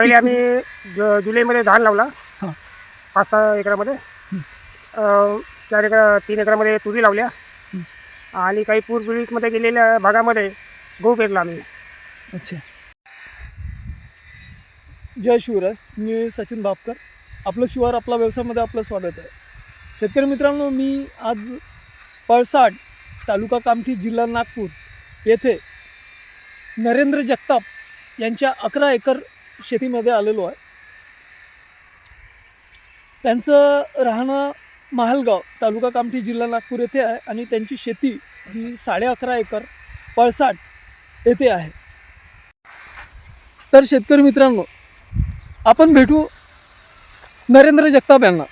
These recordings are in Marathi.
पहिले आम्ही ज- जुलैमध्ये धान लावला. हां. पाच सहा एकरामध्ये. अं, चार एकर तीन एकरामध्ये तुरी लावल्या. आणि काही पूरपीडितमध्ये गेलेल्या भागामध्ये गहू पेरला आम्ही. अच्छा. जय शिवराय. मी सचिन बापकर. आपलं शिवार आपला व्यवसायामध्ये आपलं स्वागत आहे. शेतकरी मित्रांनो मी आज पळसाड तालुका कामठी जिल्हा नागपूर येथे नरेंद्र जगताप यांच्या अकरा एकर शेतीमध्ये आलेलो आहे. त्यांचं राहणं महालगाव तालुका कामठी जिल्हा नागपूर येथे आहे आणि त्यांची शेती ही साडे अकरा एकर पळसाड येथे आहे. तर शेतकरी मित्रांनो आपण भेटू नरेंद्र जगताप यांना.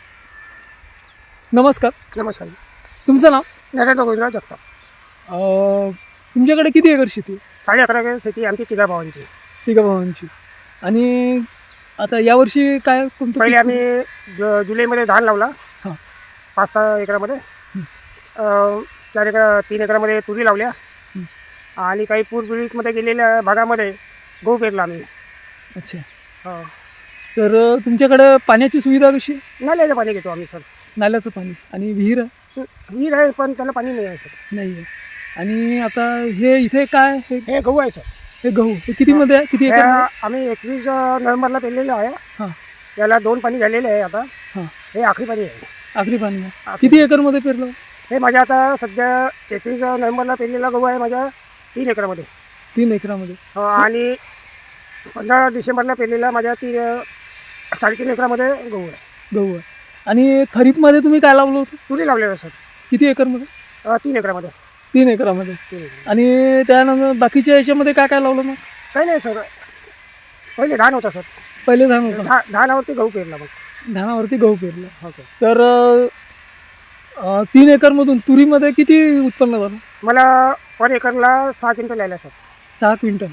नमस्कार. नमस्कार. तुमचं नाव? नरेंद्र गोविंदराव जगताप. अं, तुमच्याकडे किती एकर शेती आहे? साडे अकरा एकर शेती आमची तिघा भावांची. तिघा भावांची. आणि आता यावर्षी काय कोणतं पहिले पीक- आम्ही ज- जुलैमध्ये धान लावला हां. पाच सहा एकरामध्ये. अं, चार एकर तीन एकरामध्ये तुरी लावल्या हं. आणि काही पूरपीडितमध्ये गेलेल्या भागामध्ये गहू पेरला आम्ही अच्छा हो. तर अं, तुमच्याकडे पाण्याची सुविधा कशी आहे? नाल्याचं पाणी घेतो आम्ही सर नाल्याचं पाणी आणि विहीर? विहीर आहे पण त्याला पाणी नाही आहे सर नाही आहे आणि आता हे इथे काय हे हे गहू आहे सर हे गहू हे कितीमध्ये आहे? किती हे एकर आम्ही एकवीस नोव्हेंबरला पेरलेलं आहे. हां. त्याला दोन पाणी झालेले आहे आता. हां. हे आखरी पाणी आहे. आखरी पाणी आहे. आखरी. किती एकरमध्ये पेरलं? हे माझ्या आता सध्या एकवीस नोव्हेंबरला पेरलेला गहू आहे माझ्या तीन एकरामध्ये. तीन एकरामध्ये. हो, आणि पंधरा डिसेंबरला पेरलेला माझ्या तीन साडेतीन एकरामध्ये गहू आहे. गहू आहे. आणि खरीपमध्ये तुम्ही काय लावलं होतं? तुरी लावलेलं आहे सर. किती एकरमध्ये? अं, तीन एकरामध्ये. तीन एकरामध्ये. आणि त्यानंतर बाकीच्या याच्यामध्ये काय काय लावलं मग? काही नाही सर. पहिले धान होता सर. पहिले धान होतं. धा धानावरती गहू पेरला मग. धानावरती गहू पेरलं. हो सर. तर अं, तीन एकरमधून तुरीमध्ये किती उत्पन्न झालं? मला पर एकरला सहा क्विंटल आला सर. सहा क्विंटल.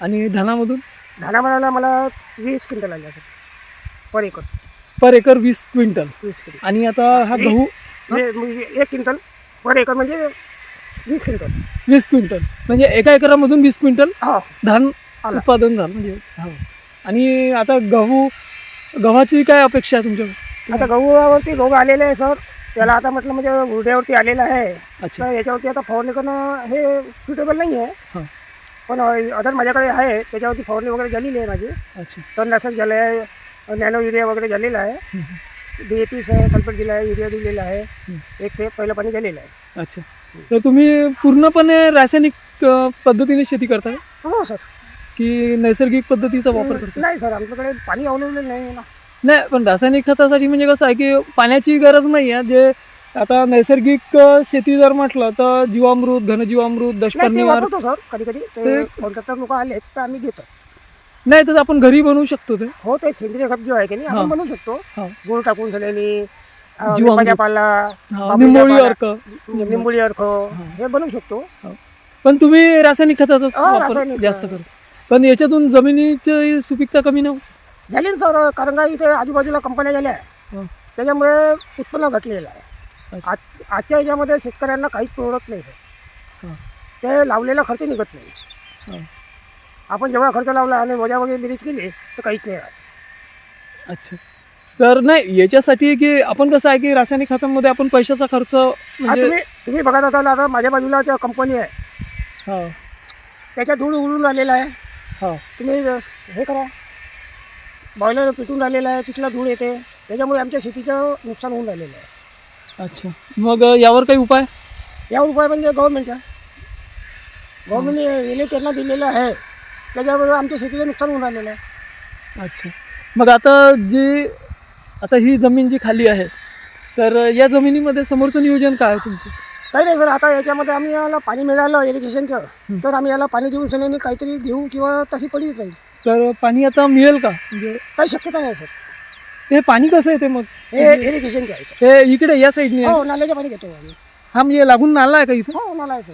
आणि धानामधून? धानामाला मला वीस क्विंटल आला sir. Per acre. Per acre वीस क्विंटल. वीस क्विंटल. आणि आता हा गहू म्हणजे म्हणजे एक क्विंटल. पर एकर म्हणजे वीस क्विंटल. वीस क्विंटल. म्हणजे एका एकरामधून वीस क्विंटल हो. धान आला. उत्पादन झालं. म्हणजे हो. आणि आता गहू गव्हाची काय अपेक्षा आहे तुमच्याकडे? आता गहूवरती रोग आलेले आहे सर. त्याला आता म्हटलं म्हणजे हुरड्यावरती आलेला आहे. अच्छा. तर याच्यावरती आता फवारणी करणं हे सुटेबल नाही आहे. हां. पण अदर माझ्याकडे आहे. त्याच्यावरती फवारणी वगैरे झालेली आहे माझी. अच्छा. तणनाशक झालं आहे नॅनो युरिया वगैरे झालेला आहे. हं, हं. डी ए पी सल्फेट दिला आहे युरिया दिलेला आहे. हं. एक ते पहिलं पाणी झालेलं आहे. अच्छा. तर तुम्ही पूर्णपणे रासायनिक अ, पद्धतीने शेती करता का? हो सर. की नैसर्गिक पद्धतीचा वापर करता? नाही सर. आमच्याकडे पाणी अवेलेबल नाही आहे ना. नाही पण रासायनिक खतासाठी म्हणजे कसं आहे की पाण्याची गरज नाही आहे. जे आता नैसर्गिक अ, शेती जर म्हटलं तर जीवामृत घनजीवामृत नाही ते दशपर्णीवर वापरतो सर. कधी कधी ते ते- कॉन्ट्रॅक्टर लोक आले तर आम्ही घेतो. नाही तर आपण घरी बनवू शकतो ते. हो ते सेंद्रिय खत जो आहे की नाही हां. आपण बनवू शकतो. हा. गुळ टाकून झालेली जीवामृत. पाला हा, निंबोळी अर्क निंबोळी अर्क हे बनवू शकतो पण तुम्ही रासायनिक खताचाच हो, वापर रासायनिक, जास्त हा. करता पण याच्यातून जमिनीची सुपीकता कमी नाही होत? झाली ना सर कारण का इथे आजूबाजूला कंपन्या झाल्या. हा. त्याच्यामुळे उत्पन्न घटलेलं आहे अच्छा. आज आजच्या याच्यामध्ये शेतकऱ्यांना काहीच परवडत नाही सर हा. ते लावलेला खर्च निघत नाही हा. आपण जेवढा खर्च लावला आणि वजा वगैरे बेरीज केली तर काहीच नाही राहत अच्छा तर नाही याच्यासाठी की आपण कसं आहे की रासायनिक खतांमध्ये आपण पैशाचा खर्च हा, म्हणजे तुम्ही तुम्ही बघत असाल आता माझ्या बाजूला ज्या कंपनी आहे हा. त्याच्या धूळ उडून राहिलेला आहे. हा. तुम्ही हे करा. बॉयलर पिटून राहिलेला आहे तिथला धूळ येते. त्याच्यामुळे आमच्या शेतीचं नुकसान होऊन राहिलेलं आहे. अच्छा. मग यावर काही उपाय? या उपाय म्हणजे गव्हर्नमेंटचा गव्हर्नमेंटने येले त्यांना दिलेलं आहे. त्याच्याबरोबर आमच्या शेतीचं नुकसान होऊन राहिलेलं आहे. अच्छा. मग आता जी आता ही जमीन जी खाली आहे तर या जमिनीमध्ये समोरचं नियोजन काय आहे तुमचं? काही नाही सर आता याच्यामध्ये आम्ही याला पाणी मिळालं इरिगेशनचं तर आम्ही याला पाणी देऊन सगळ्यांनी काहीतरी घेऊ किंवा तशी पडली राहील तर पाणी आता मिळेल का? म्हणजे काही शक्यता नाही सर. हे पाणी कसं येते मग? हे इरिगेशनचे आहे सर. हे इकडे या साईडने आहे. हो नाल्याचे पाणी घेतो आम्ही. हा म्हणजे लागून नाला आहे का इथं? हो नाला आहे सर.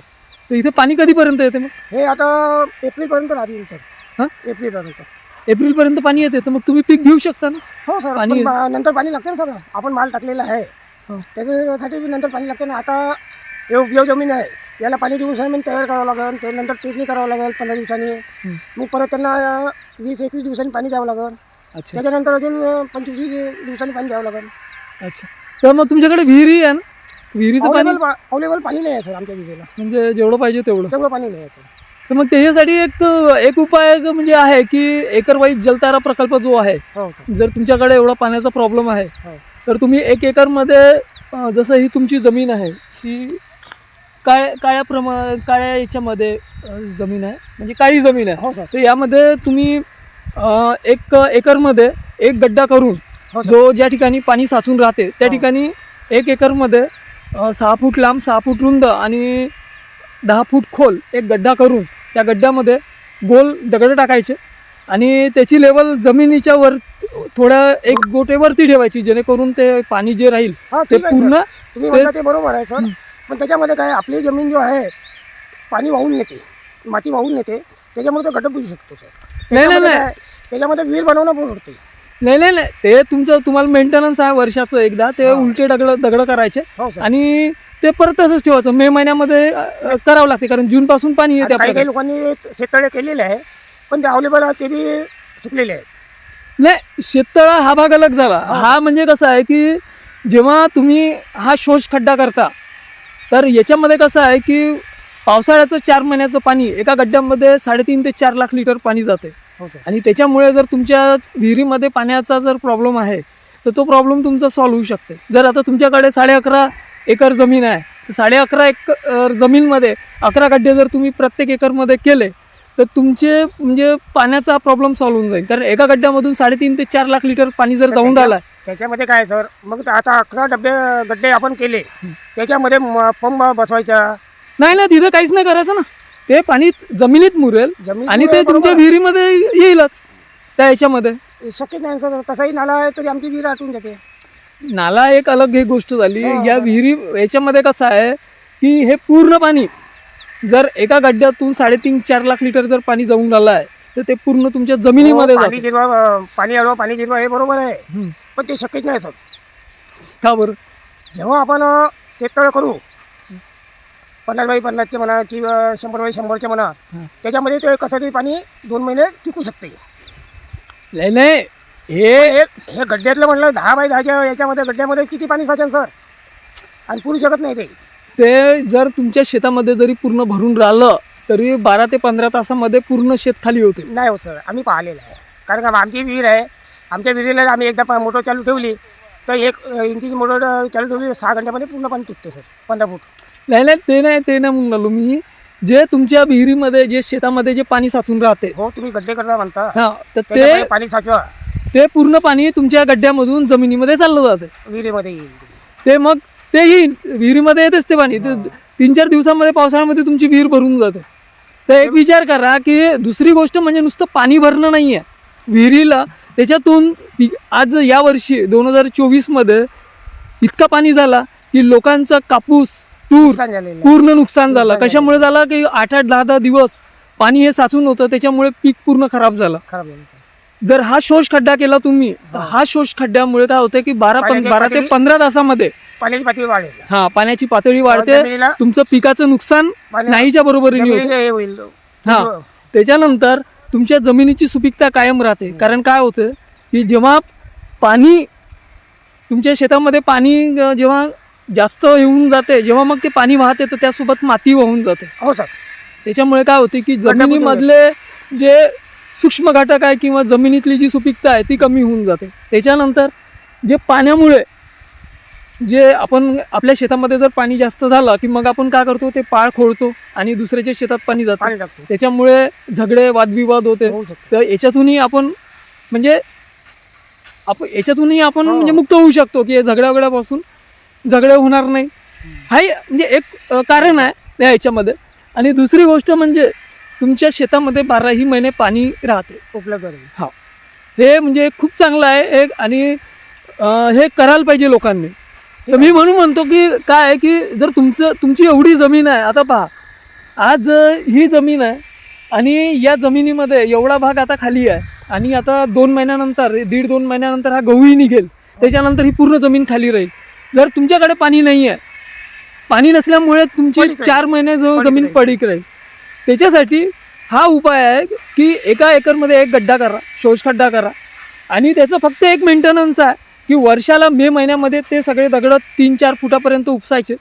तर इथे पाणी कधीपर्यंत येते मग? हे आता एप्रिलपर्यंत राहतील सर. हां? एप्रिलपर्यंत. एप्रिलपर्यंत पाणी येते तर मग तुम्ही पीक घेऊ शकता ना? हो सर पाणी- पण बा- नंतर पाणी लागते ना सर. आपण माल टाकलेला आहे. हो. त्याच्यासाठी बी नंतर पाणी लागते ना. आता उपयोग जमीन आहे. याला पाणी देऊन सर तयार करावं लागेल. ते नंतर टेपणी करावं लागेल पंधरा दिवसांनी. हं. मग परत त्यांना वीस एकवीस दिवसांनी पाणी द्यावं लागेल. अच्छा. त्याच्यानंतर अजून अं, पंचवीस दिवसांनी पाणी द्यावं लागेल. अच्छा. तर मग तुमच्याकडे विहिरी आहे ना? विहिरीचं पाणी अवेलेबल अवेलेबल पाणी नाही आहे सर आमच्या विजेला म्हणजे जेवढं पाहिजे तेवढं. तेवढं पाणी नाही आहे सर. तर मग त्याच्यासाठी एक एक उपाय म्हणजे आहे की एकरवाईज जलतारा प्रकल्प जो आहे हो सर जर तुमच्याकडे एवढा पाण्याचा प्रॉब्लेम आहे हो. तर तुम्ही एक एकरमध्ये जसं ही तुमची जमीन आहे ही काय काळ्या प्रमा काळ्या याच्यामध्ये जमीन आहे? म्हणजे काळी जमीन आहे. हो तर यामध्ये तुम्ही एक एकरमध्ये एक गड्डा करून हो जो ज्या ठिकाणी पाणी साचून राहते त्या हो. ठिकाणी एक एकरमध्ये सहा फूट लांब सहा फूट रुंद आणि दहा फूट खोल एक गड्डा करून त्या गड्ड्यामध्ये गोल दगड टाकायचे आणि त्याची लेवल जमिनीच्या वर थोड्या एक गोटे वरती ठेवायची जेणेकरून ते पाणी जे राहील हा ते. पूर्ण तुम्ही ते- म्हणता ते बरोबर आहे सर. पण त्याच्यामध्ये काय आपली जमीन जो आहे पाणी वाहून नेते. माती वाहून नेते. त्याच्यामुळे तो गड्डा बुजू शकतो सर. नाही, नाही. काय, त्याच्यामध्ये विहीर बनवणं पण होते नाही नाही नाही. ते तुमचं तुम्हाला मेंटेनन्स आहे वर्षाचं एकदा. ते. उलटे दगड दगड करायचे. हो आणि ते परत तसंच ठेवायचं. मे महिन्यामध्ये अं, करावं लागते कारण जून पासून पाणी येते आता काही काही आपल्याकडे लोकांनी शेततळे केलेले आहे पण ते अवेलेबल ते बी चुकलेले आहेत. नाही शेततळा हा भाग अलग झाला. हा. हा म्हणजे कसं आहे की जेव्हा तुम्ही हा शोष खड्डा करता तर याच्यामध्ये कसं आहे की पावसाळ्याचं चार महिन्याचं पाणी एका गड्ड्यामध्ये साडेतीन ते चार लाख लिटर पाणी जाते. हो सर. आणि त्याच्यामुळे जर तुमच्या विहिरीमध्ये पाण्याचा जर प्रॉब्लेम आहे तर तो प्रॉब्लेम तुमचा सॉल्व्ह होऊ शकते. जर आता तुमच्याकडे साडे अकरा एकर जमीन आहे. तर साडे अकरा एकर जमीनमध्ये अकरा गड्डे जर तुम्ही प्रत्येक एकरमध्ये केले तर तुमचे म्हणजे पाण्याचा प्रॉब्लेम सॉल्व्ह होऊन जाईल. कारण एका गड्ड्यामधून साडेतीन ते चार लाख लिटर पाणी जर जाऊन राहिलं त्याच्यामध्ये काय सर? मग आता अकरा डबे गड्डे आपण केले त्याच्यामध्ये पंप बसवायचा? नाही ना तिथं काहीच नाही करायचं ना. ते पाणी जमिनीत मुरेल आणि ते तुमच्या विहिरीमध्ये येईलच त्या याच्यामध्ये. शक्य नाही सर. तसाही नाला आहे तरी आमची विहीर आटून जाते. नाला एक अलग एक गोष्ट झाली. हो, या हो. विहिरी याच्यामध्ये कसं आहे की हे पूर्ण पाणी जर एका गड्ड्यातून साडेतीन चार लाख लिटर जर पाणी जाऊन राहिलं आहे तर ते पूर्ण तुमच्या जमिनीमध्ये हो, पाणी जाते. जिरवा अं, पाणी अडवा पाणी जिरवा हे बरोबर आहे. हम्म. पण ते शक्यच नाही सर. का बरं? जेव्हा आपण अं, शेततळ करू पन्नास बाय पन्नासचे म्हणा किंवा शंभर बाय शंभरचे म्हणा हं. त्याच्यामध्ये ते कसं तरी पाणी दोन महिने टिकू शकते. नाही नाही. हे हे हे गड्ड्यातलं म्हणलं दहा बाय दहाच्या याच्यामध्ये गड्ड्यामध्ये किती पाणी साचेल सर? आणि पुरू शकत नाही ते. ते जर तुमच्या शेतामध्ये जरी पूर्ण भरून राहिलं तरी बारा ते पंधरा तासामध्ये पूर्ण शेत खाली होते. नाही होत सर. आम्ही पाहिलेलं आहे. कारण का आमची विहीर आहे. आमच्या विहिरीला आम्ही एकदा मोटर चालू ठेवली तर एक इंचीची मोटर चालू ठेवली सहा घंट्यामध्ये पूर्ण पाणी तुटते सर. पंधरा फूट. नाही नाही ते नाही ते नाही म्हणून राहिलो मी. जे तुमच्या विहिरीमध्ये जे शेतामध्ये जे पाणी साचून राहते हो तुम्ही गड्डे करता म्हणता. हा तर ते त्याच्यामध्ये पाणी साचवा. ते पूर्ण पाणी तुमच्या गड्ड्यामधून जमिनीमध्ये चाललं जाते विहिरीमध्ये येईल ते. ते मग ते येईल विहिरीमध्ये येतेच ते पाणी. ते तीन चार दिवसामध्ये पावसाळ्यामध्ये तुमची विहीर भरून जाते. तर एक विचार करा की दुसरी गोष्ट म्हणजे नुसतं पाणी भरणं नाही आहे विहिरीला त्याच्यातून पी- आज यावर्षी दोन हजार चोवीसमध्ये इतका पाणी झाला की लोकांचा कापूस तूर नुकसान झालेलं आहे. पूर्ण नुकसान झालं. नुकसान कशामुळे झालं की आठ आठ दहा दहा दिवस पाणी हे साचून होतं त्याच्यामुळे पीक पूर्ण खराब झालं. खराब जर हा शोष खड्डा केला तुम्ही तर हा. शोष खड्ड्यामुळे काय होतं की बारा पाण्याची बारा ते पातळी- पंधरा तासामध्ये पाण्याची पातळी वाढेल. हा पाण्याची पातळी वाढते. जमिनीला तुमचं पिकाचं नुकसान नाहीच्या बरोबरीने होतं. जमिनीला हे होईल. हा. त्याच्यानंतर तुमच्या जमिनीची सुपीकता कायम राहते. कारण काय होतं की जेव्हा पाणी तुमच्या शेतामध्ये पाणी अं, जेव्हा जास्त येऊन जाते जेव्हा मग ते पाणी वाहते तर त्यासोबत माती वाहून जाते. हो सर. त्याच्यामुळे काय होते की गड्डा जमिनीमधले जे सूक्ष्म घटक आहे किंवा जमिनीतली जी सुपीकता आहे ती कमी होऊन जाते. त्याच्यानंतर जे पाण्यामुळे जे आपण आपल्या शेतामध्ये जर पाणी जास्त झालं की मग आपण काय करतो? ते पाळ खोळतो आणि दुसऱ्याच्या शेतात पाणी जातं. त्याच्यामुळे झगडे वादविवाद होते. तर याच्यातूनही आपण म्हणजे आपण याच्यातूनही आपण हो. म्हणजे मुक्त होऊ शकतो की झगड्या वगड्यापासून झगडे होणार नाही. हाही म्हणजे एक कारण आहे या याच्यामध्ये. आणि दुसरी गोष्ट म्हणजे तुमच्या शेतामध्ये बाराही महिने पाणी राहते. उपलब्ध राहील. हे. म्हणजे खूप चांगलं आहे. एक आणि हे करायला पाहिजे लोकांनी. तर मी म्हणून म्हणतो की काय आहे की जर तुमचं तुमची एवढी जमीन आहे आता पहा आज ही जमीन आहे आणि या जमिनीमध्ये एवढा भाग आता खाली आहे आणि आता दोन महिन्यानंतर दीड दोन महिन्यानंतर हा गहूही निघेल. त्याच्यानंतर ही पूर्ण जमीन खाली राहील. जर तुमच्याकडे पाणी नाही आहे पाणी नसल्यामुळे तुमची. चार महिने जमीन. पडीक राहील. त्याच्यासाठी हा उपाय आहे की एका एकरमध्ये एक गड्डा करा शोष खड्डा करा आणि त्याचं फक्त एक मेंटेनन्स आहे की वर्षाला मे महिन्यामध्ये ते सगळे दगडं तीन चार फुटापर्यंत उपसायचे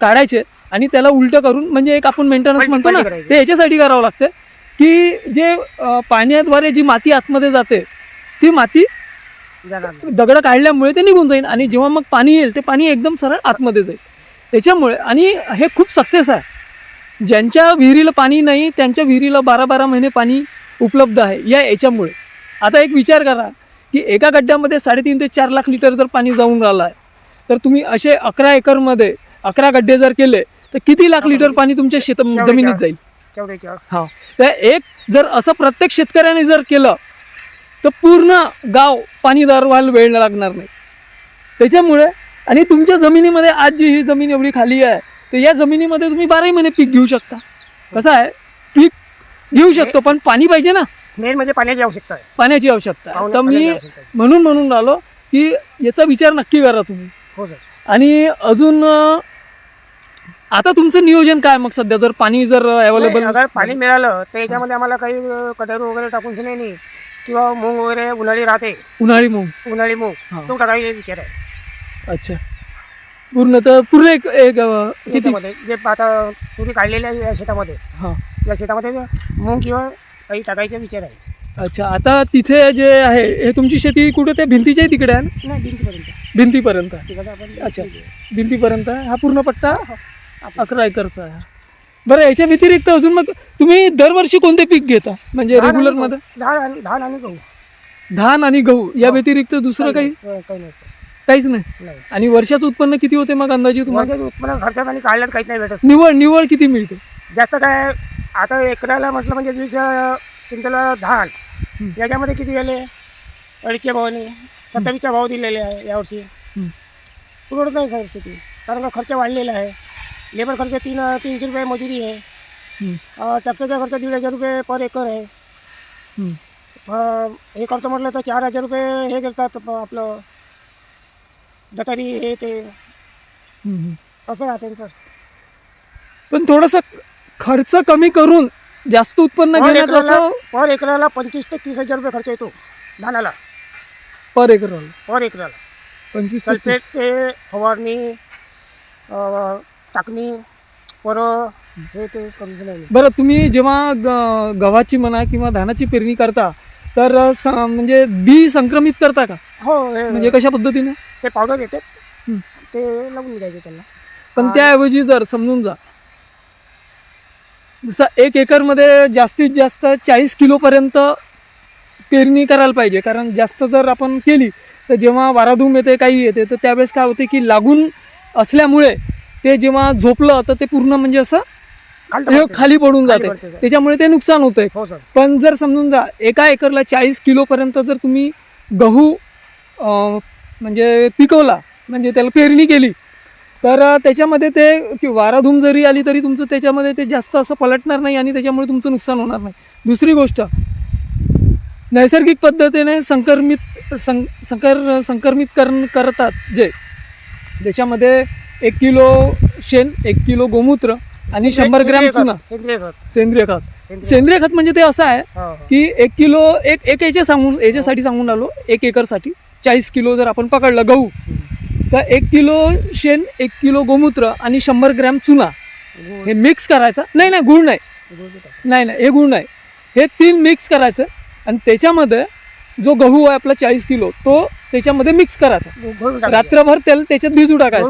काढायचे आणि त्याला उलटं करून म्हणजे एक आपण मेंटेनन्स म्हणतो ना. ते याच्यासाठी करावं लागतं की जे पाण्याद्वारे जी माती आतमध्ये जाते ती माती. दगड काढल्यामुळे ते निघून जाईल आणि जेव्हा मग पाणी येईल ते पाणी एकदम सरळ आतमध्ये जाईल त्याच्यामुळे आणि हे खूप सक्सेस आहे ज्यांच्या विहिरीला पाणी नाही त्यांच्या विहिरीला बारा बारा महिने पाणी उपलब्ध आहे या याच्यामुळे. आता एक विचार करा की एका गड्ड्यामध्ये साडेतीन ते चार लाख लिटर जर पाणी जाऊन राहिलं आहे तर तुम्ही असे अकरा एकरमध्ये अकरा गड्डे जर केले तर किती लाख लिटर पाणी तुमच्या शेत जमिनीत जाईल? हा. तर एक जर असं प्रत्येक शेतकऱ्याने जर केलं तर पूर्ण गाव पाणीदार व्हायला वेळ लागणार नाही. त्याच्यामुळे आणि तुमच्या जमिनीमध्ये आज जी ही जमीन एवढी खाली आहे तर या जमिनीमध्ये तुम्ही बाराही महिने पीक घेऊ शकता. कसं आहे? पीक घेऊ शकतो पण पाणी पाहिजे ना? मेन म्हणजे पाण्याची आवश्यकता आहे. पाण्याची आवश्यकता आहे. तर मी पाण्याची आवश्यकता आहे. म्हणून म्हणून राहिलो की याचा विचार नक्की करा तुम्ही. हो सर. आणि अजून अं, आता तुमचं नियोजन काय मग सध्या? जर पाणी जर नाही, अवेलेबल अगर पाणी मिळालं तर याच्यामध्ये आम्हाला काही कटारू वगैरे टाकून सुने नाही. किंवा मूग वगैरे उन्हाळी राहते. उन्हाळी मूग. उन्हाळी मूग. हा. तो टाकायचा विचार आहे. अच्छा. पूर्ण तर पूर्ण एक एक अं, किती? याच्यामध्ये जे आता तुरी काढलेल्या आहे या शेतामध्ये हा. या शेतामध्ये मूग किंवा काही टाकायचा विचार आहे. अच्छा आता तिथे जे आहे हे तुमची शेती कुठे त्या भिंतीच्याही तिकडे आहे ना नाही भिंतीपर्यंत. भिंतीपर्यंत. तिकडे आपण अच्छा. भिंतीपर्यंत आहे. हा पूर्ण पट्टा? अकरा एकरचा आहे. बरं याच्या व्यतिरिक्त अजून मग तुम्ही दरवर्षी कोणते पीक घेता? म्हणजे धान आणि रेग्युलर गहू. मध्ये? धान आणि धान आणि गहू. धान आणि गहू या हो. व्यतिरिक्त दुसरं काही काही नाही. काहीच नाही. नाही. आणि वर्षाचं उत्पन्न किती होते मग अंदाजे तुम्हाला? वर्षाचं उत्पन्न खर्चात आणि काढल्यात काहीच नाही भेटत. निवड निवड किती मिळते? जास्त काय आता एकराला म्हटलं म्हणजे वीस अं, क्विंटल धान. हं. याच्यामध्ये किती गेले? अडीचशे भावाने. सत्तावीसच्या भाव दिलेले आहे यावर्षी. हं. पुरवत नाही सर शेती. कारण का खर्च वाढलेला आहे. लेबर खर्च तीन तीनशे रुपये मजुरी आहे. हं. अं, ट्रॅक्टरचा खर्च दीड हजार रुपये पर एकर आहे. हं. अं, हे करतो म्हटलं तर चार हजार रुपये हे प- आपलं. दतारी हे ते. हम्म. असं राहते सर. पण थोडस खर्च कमी करून जास्त उत्पन्न पर घेण्याचं एकराला असं पर एकराला पंचवीस ते तीस हजार रुपये खर्च येतो धानाला. पर एकर पर एकराला. पंचवीस ते सल्फेट तीस. ते फवारणी अं, टाकणी पर हे ते नाही. बरं तुम्ही जेव्हा ग- गव्हाची म्हणा किंवा धानाची पेरणी करता तर स- म्हणजे बी संक्रमित करता का? हो हे म्हणजे कशा पद्धतीने? ते पावडर येते हं. ते लावून द्यायचे त्यांना. पण. त्याऐवजी जर समजून जा जसं एक एकरमध्ये जास्तीत जास्त चाळीस किलोपर्यंत पेरणी करायला पाहिजे. कारण जास्त जर आपण केली तर जेव्हा वाराधूम येते काही येते तर त्यावेळेस काय होते की लागून असल्यामुळे ते जेव्हा झोपलं तर ते पूर्ण म्हणजे असं हे. खाली पडून जाते. त्याच्यामुळे ते नुकसान होतंय. हो पण जर समजून जा एका एकरला चाळीस किलोपर्यंत जर तुम्ही गहू म्हणजे पिकवला म्हणजे त्याला पेरणी केली तर त्याच्यामध्ये ते वाराधूम जरी आली तरी तुमचं त्याच्यामध्ये ते जास्त असं पलटणार नाही आणि त्याच्यामुळे तुमचं नुकसान होणार नाही. दुसरी गोष्ट नैसर्गिक पद्धतीने संक्रमित सं संकर संक्रमित कर करतात जे. त्याच्यामध्ये एक किलो शेण एक किलो गोमूत्र आणि शंभर ग्रॅम चुना. सेंद्रिय खत. सेंद्रिय खत. सेंद्रिय खत. म्हणजे ते असं आहे हो, हो. की एक किलो एक एक याच्या सांगून याच्यासाठी सांगून आलो एक एकरसाठी. चाळीस किलो जर आपण पकडलं गहू तर एक किलो शेण एक किलो गोमूत्र आणि शंभर ग्रॅम चुना. हे मिक्स करायचं. नाही नाही गुळ नाही. नाही. नाही हे गुळ नाही. हे तीन मिक्स करायचं आणि त्याच्यामध्ये जो गहू आहे आपला चाळीस किलो तो त्याच्यामध्ये मिक्स करायचा. रात्रभर तेल त्याच्यात भिजू टाकायचं.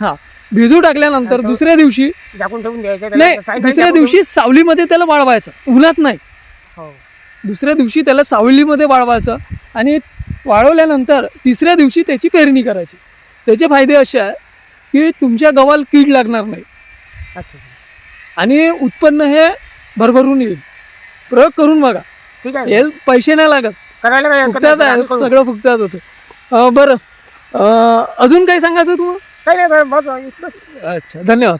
हा. भिजू टाकल्यानंतर दुसऱ्या दिवशी झाकून ठेवून द्यायचं त्याला नाही सायंकाळी दुसऱ्या झाकून दिवशी सावलीमध्ये त्याला वाळवायचं. उन्हात नाही. ठेवून- हो. दुसऱ्या दिवशी त्याला सावलीमध्ये वाळवायचं आणि वाळवल्यानंतर तिसऱ्या दिवशी त्याची पेरणी करायची. त्याचे फायदे असे आहे की तुमच्या गव्हाला कीड लागणार नाही. अच्छा. आणि उत्पन्न हे भरभरून येईल. प्रयोग करून बघा. ठीक आहे. हे पैसे नाही लागत. करायला काय हरकत फुकटात नाही, आहे आम्ही करू. सगळं फुकटात होतं. अं, बरं. अं, अजून काही सांगायचं तुम्हाला? काही नाही साहेब बस इतकंच अच्छा धन्यवाद.